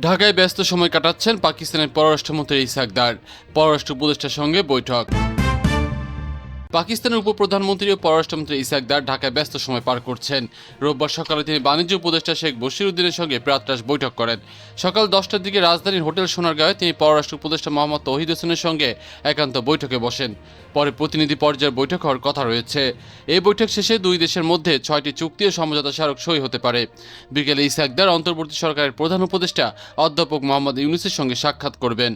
ঢাকায় ব্যস্ত সময় কাটাচ্ছেন পাকিস্তানের পররাষ্ট্রমন্ত্রী ইসাকদার পররাষ্ট্র উপদেষ্টার সঙ্গে বৈঠক। পাকিস্তানের উপপ্রধানমন্ত্রী ও পররাষ্ট্রমন্ত্রী ইসাকদার ঢাকায় ব্যস্ত সময় পার করছেন। রোববার সকালে তিনি বাণিজ্য উপদেষ্টা শেখ বশির উদ্দিনের সঙ্গে প্রাতরাশ বৈঠক করেন। সকাল দশটার দিকে রাজধানীর হোটেল সোনারগাঁয়ে তিনি পররাষ্ট্র উপদেষ্টা মোহাম্মদ তহিদ হোসেনের সঙ্গে একান্ত বৈঠকে বসেন। পরে প্রতিনিধি পর্যায়ের বৈঠক হওয়ার কথা রয়েছে। এই বৈঠক শেষে দুই দেশের মধ্যে ছয়টি চুক্তি ও সমঝোতা স্মারক সই হতে পারে। বিকেলে ইসাকদার অন্তর্বর্তী সরকারের প্রধান উপদেষ্টা অধ্যাপক মোহাম্মদ ইউনুসের সঙ্গে সাক্ষাৎ করবেন।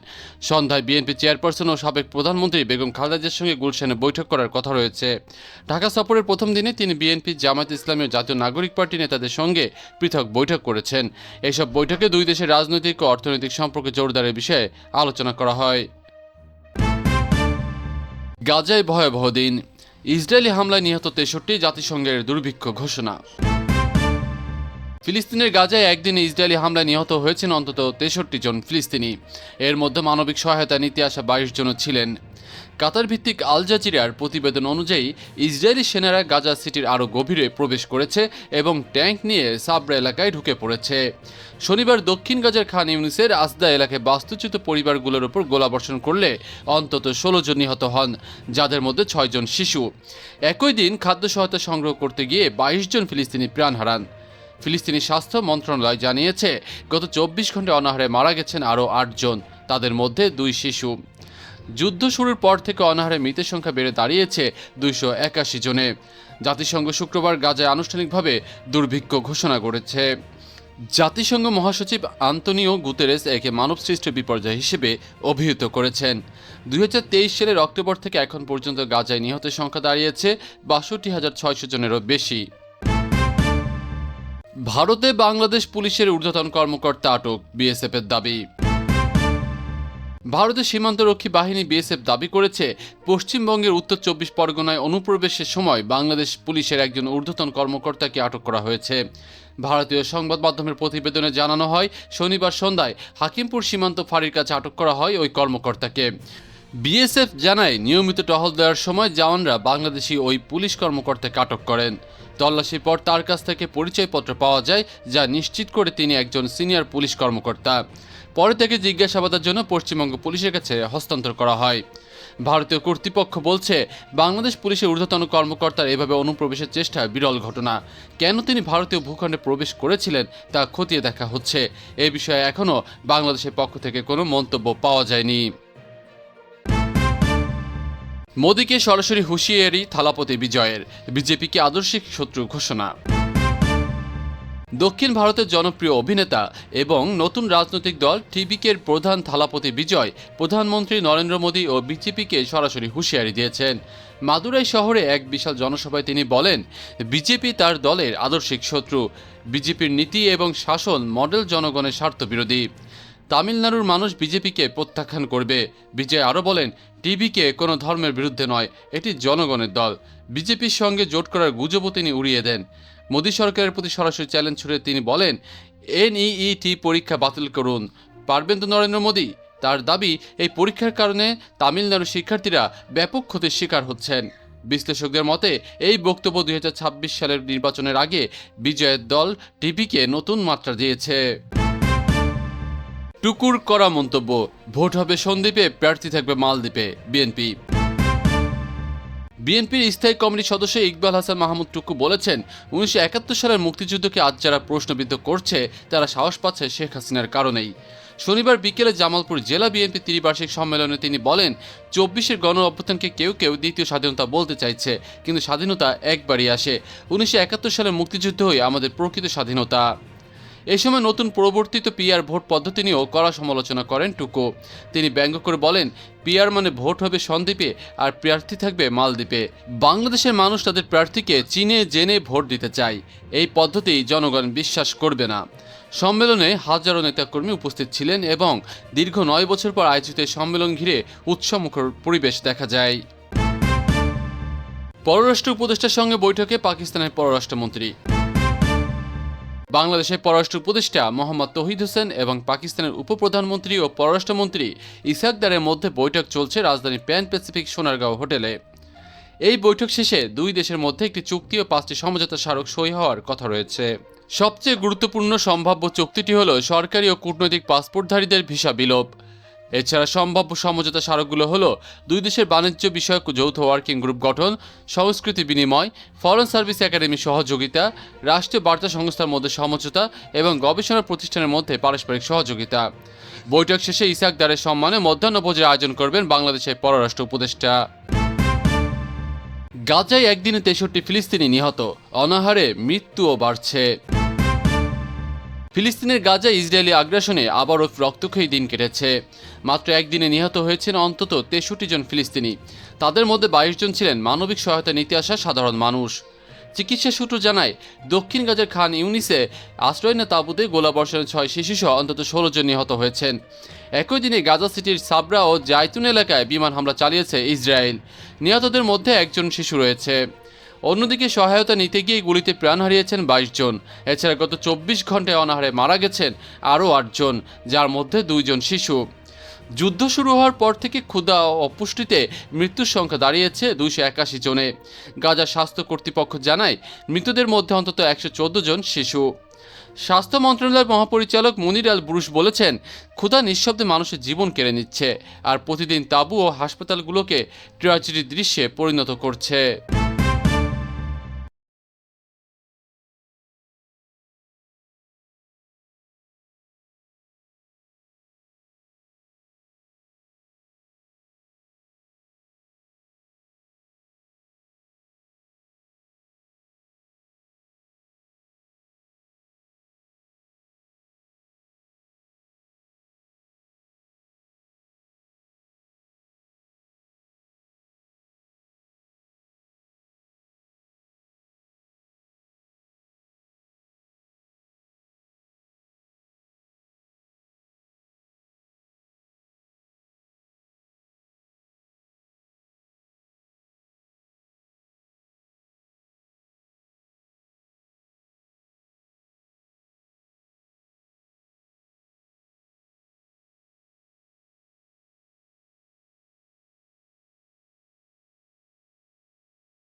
সন্ধ্যায় বিএনপি চেয়ারপারসন ও সাবেক প্রধানমন্ত্রী বেগম খালেদা জিয়ার সঙ্গে গুলশানে বৈঠক করার কথা রয়েছে। ঢাকা সফরের প্রথম দিনে তিনি বিএনপি, জামায়াত ইসলামী জাতীয় নাগরিক পার্টি নেতাদের সঙ্গে পৃথক বৈঠক করেছেন। এসব বৈঠকে দুই দেশের রাজনৈতিক ও অর্থনৈতিক সম্পর্ক জোরদারের বিষয়ে আলোচনা করা হয়। গাজায় ভয়াবহ দিন। ইসরায়েলি হামলায় নিহত তেষট্টি জাতিসংঘের দুর্ভিক্ষ ঘোষণা। ফিলিস্তিনের গাজায় একদিনে ইসরায়েলি হামলায় নিহত হয়েছেন অন্তত তেষট্টি জন ফিলিস্তিনি। এর মধ্যে মানবিক সহায়তা নিতে আসা বাইশ জনও ছিলেন। কাতার ভিত্তিক আল জাজিরার প্রতিবেদন অনুযায়ী ইসরায়েলি সেনারা গাজা সিটির আরও গভীরে প্রবেশ করেছে এবং ট্যাঙ্ক নিয়ে সাবরা এলাকায় ঢুকে পড়েছে। শনিবার দক্ষিণ গাজার খান ইউনিসের আসদা এলাকায় বাস্তুচ্যুত পরিবারগুলোর ওপর গোলাবর্ষণ করলে অন্তত ষোলো জন নিহত হন, যাদের মধ্যে ছয়জন শিশু। একই দিন খাদ্য সহায়তা সংগ্রহ করতে গিয়ে বাইশ জন ফিলিস্তিনি প্রাণ হারান। ফিলিস্তিনি স্বাস্থ্য মন্ত্রণালয় জানিয়েছে, গত চব্বিশ ঘণ্টা অনাহারে মারা গেছেন আরও আটজন তাদের মধ্যে দুই শিশু। যুদ্ধ শুরুর পর থেকে অনাহারে মৃতের সংখ্যা বেড়ে দাঁড়িয়েছে দুইশো একাশি জনে। জাতিসংঘ শুক্রবার গাজায় আনুষ্ঠানিকভাবে দুর্ভিক্ষ ঘোষণা করেছে। জাতিসংঘ মহাসচিব আন্তনিও গুতেরেস একে মানবসৃষ্ট বিপর্যয় হিসেবে অভিহিত করেছেন। দুই হাজার তেইশ সালের অক্টোবর থেকে এখন পর্যন্ত গাজায় নিহতের সংখ্যা দাঁড়িয়েছে বাষট্টি হাজার ছয়শো জনেরও বেশি। ভারতে বাংলাদেশ পুলিশের ঊর্ধ্বতন কর্মকর্তা আটক বিএসএফের দাবি। ভারতের সীমান্তরক্ষী বাহিনী বিএসএফ দাবি করেছে, পশ্চিমবঙ্গের উত্তর চব্বিশ পরগনায় অনুপ্রবেশের সময় বাংলাদেশ পুলিশের একজন ঊর্ধ্বতন কর্মকর্তাকে আটক করা হয়েছে। ভারতীয় সংবাদ মাধ্যমের প্রতিবেদনে জানানো হয়, শনিবার সন্ধ্যায় হাকিমপুর সীমান্ত ফাঁড়ির কাছে আটক করা হয় ওই কর্মকর্তাকে। বিএসএফ জানায়, নিয়মিত টহল দেওয়ার সময় জওয়ানরা বাংলাদেশি ওই পুলিশ কর্মকর্তাকে আটক করেন। তল্লাশির পর তার কাছ থেকে পরিচয়পত্র পাওয়া যায়, যা নিশ্চিত করে তিনি একজন সিনিয়র পুলিশ কর্মকর্তা। পরে থেকে জিজ্ঞাসাবাদের জন্য পশ্চিমবঙ্গ পুলিশের কাছে হস্তান্তর করা হয়। ভারতীয় কর্তৃপক্ষ বলছে, বাংলাদেশ পুলিশের ঊর্ধ্বতন কর্মকর্তার এভাবে অনুপ্রবেশের চেষ্টা বিরল ঘটনা। কেন তিনি ভারতীয় ভূখণ্ডে প্রবেশ করেছিলেন, তা খতিয়ে দেখা হচ্ছে। এ বিষয়ে এখনও বাংলাদেশের পক্ষ থেকে কোনো মন্তব্য পাওয়া যায়নি। মোদীকে সরাসরি হুঁশিয়ারি থালাপতি বিজয়ের। বিজেপিকে আদর্শিক শত্রু ঘোষণা। দক্ষিণ ভারতের জনপ্রিয় অভিনেতা এবং নতুন রাজনৈতিক দল টিবিকের প্রধান থালাপতি বিজয়, প্রধানমন্ত্রী নরেন্দ্র মোদী ও বিজেপিকে সরাসরি হুঁশিয়ারি দিয়েছেন। মাদুরাই শহরে এক বিশাল জনসভায় তিনি বলেন, বিজেপি তার দলের আদর্শিক শত্রু। বিজেপির নীতি এবং শাসন মডেল জনগণের স্বার্থবিরোধী। তামিলনাড়ুর মানুষ বিজেপিকে প্রত্যাখ্যান করবে। বিজয় আরও বলেন, টিভিকে কোনো ধর্মের বিরুদ্ধে নয়, এটি জনগণের দল। বিজেপির সঙ্গে জোট করার গুজবও তিনি উড়িয়ে দেন। মোদী সরকারের প্রতি সরাসরি চ্যালেঞ্জ ছুড়ে তিনি বলেন, এনইইটি পরীক্ষা বাতিল করুন। পারবেন তো নরেন্দ্র মোদী? তার দাবি, এই পরীক্ষার কারণে তামিলনাড়ু শিক্ষার্থীরা ব্যাপক ক্ষতির শিকার হচ্ছেন। বিশ্লেষকদের মতে, এই বক্তব্য দুই হাজার ছাব্বিশ সালের নির্বাচনের আগে বিজয়ের দল টিভিকে নতুন মাত্রা দিয়েছে। টুকুর করা মন্তব্য। ভোট হবে সন্দ্বীপে, প্রার্থী থাকবে মালদ্বীপে বিএনপি বিএনপির স্থায়ী কমিটির সদস্য ইকবাল হাসান মাহমুদ টুকু বলেছেন, উনিশশো একাত্তর সালের মুক্তিযুদ্ধকে আজ যারা প্রশ্নবিদ্ধ করছে, তারা সাহস পাচ্ছে শেখ হাসিনার কারণেই। শনিবার বিকেলে জামালপুর জেলা বিএনপি ত্রিবার্ষিক সম্মেলনে তিনি বলেন, চব্বিশের গণ অভ্যুত্থানকে কেউ কেউ দ্বিতীয় স্বাধীনতা বলতে চাইছে, কিন্তু স্বাধীনতা একবারই আসে। উনিশশো একাত্তর সালের মুক্তিযুদ্ধই আমাদের প্রকৃত স্বাধীনতা। এ সময় নতুন প্রবর্তিত পিআর ভোট পদ্ধতি নিয়েও কড়া সমালোচনা করেন টুকু। তিনি ব্যঙ্গ করে বলেন পিআর মানে ভোট হবে সন্দ্বীপে আর প্রার্থী থাকবে মালদ্বীপে। বাংলাদেশের মানুষ তাদের প্রার্থীকে চিনে, জেনে ভোট দিতে চায়। এই পদ্ধতি জনগণ বিশ্বাস করবে না। সম্মেলনে হাজারো নেতাকর্মী উপস্থিত ছিলেন এবং দীর্ঘ নয় বছর পর আয়োজিত সম্মেলন ঘিরে উৎসমুখর পরিবেশ দেখা যায়। পররাষ্ট্র উপদেষ্টার সঙ্গে বৈঠকে পাকিস্তানের পররাষ্ট্রমন্ত্রী বাংলাদেশের পররাষ্ট্র উপদেষ্টা মোহাম্মদ তহিদ হোসেন এবং পাকিস্তানের উপপ্রধানমন্ত্রী ও পররাষ্ট্রমন্ত্রী ইসাকদারের মধ্যে বৈঠক চলছে রাজধানী প্যান প্যাসিফিক সোনারগাঁও হোটেলে। এই বৈঠক শেষে দুই দেশের মধ্যে একটি চুক্তি ও পাঁচটি সমঝোতা স্মারক সই হওয়ার কথা রয়েছে। সবচেয়ে গুরুত্বপূর্ণ সম্ভাব্য চুক্তিটি হল সরকারি ও কূটনৈতিক পাসপোর্টধারীদের ভিসা বিলোপ। এছাড়া সম্ভাব্য সমঝোতা স্মারকগুলো হলো, দুই দেশের বাণিজ্য বিষয়ক যৌথ ওয়ার্কিং গ্রুপ গঠন, সংস্কৃতি বিনিময় ফরেন সার্ভিস একাডেমি সহযোগিতা, রাষ্ট্রীয় বার্তা সংস্থার মধ্যে সমঝোতা এবং গবেষণা প্রতিষ্ঠানের মধ্যে পারস্পরিক সহযোগিতা। বৈঠক শেষে ইসাকদারের সম্মানে মধ্যাহ্নভোজের আয়োজন করবেন বাংলাদেশের পররাষ্ট্র উপদেষ্টা। গাজায় একদিনে তেষট্টি ফিলিস্তিনি নিহত, অনাহারে মৃত্যুও বাড়ছে। ফিলিস্তিনের গাজায় ইসরায়েলি আগ্রাসনে আবারও রক্তক্ষয়ী দিন কেটেছে। মাত্র একদিনে নিহত হয়েছেন অন্তত তেষট্টি জন ফিলিস্তিনি। তাদের মধ্যে বাইশ জন ছিলেন মানবিক সহায়তা নিতে আসা সাধারণ মানুষ। চিকিৎসা সূত্র জানায়, দক্ষিণ গাজার খান ইউনিসে আশ্রয় না তাঁবুতে গোলাবর্ষণের ছয় শিশুসহ অন্তত ষোলো জন নিহত হয়েছেন। একই দিনে গাজা সিটির সাবরা ও জায়তুন এলাকায় বিমান হামলা চালিয়েছে ইসরায়েল। নিহতদের মধ্যে একজন শিশু রয়েছে। অন্যদিকে সহায়তা নিতে গিয়ে গুলিতে প্রাণ হারিয়েছেন বাইশ জন। এছাড়া গত চব্বিশ ঘন্টায় অনাহারে মারা গেছেন আরও আটজন যার মধ্যে দুইজন শিশু। যুদ্ধ শুরু হওয়ার পর থেকে ক্ষুধা ও অপুষ্টিতে মৃত্যুর সংখ্যা দাঁড়িয়েছে দুইশো একাশি জনে। গাজা স্বাস্থ্য কর্তৃপক্ষ জানায়, মৃতদের মধ্যে অন্তত একশো চোদ্দ জন শিশু। স্বাস্থ্য মন্ত্রণালয়ের মহাপরিচালক মুনির আল বুরুশ বলেছেন, ক্ষুধা নিঃশব্দে মানুষের জীবন কেড়ে নিচ্ছে, আর প্রতিদিন তাঁবু ও হাসপাতালগুলোকে ট্র্যাজেডির দৃশ্যে পরিণত করছে।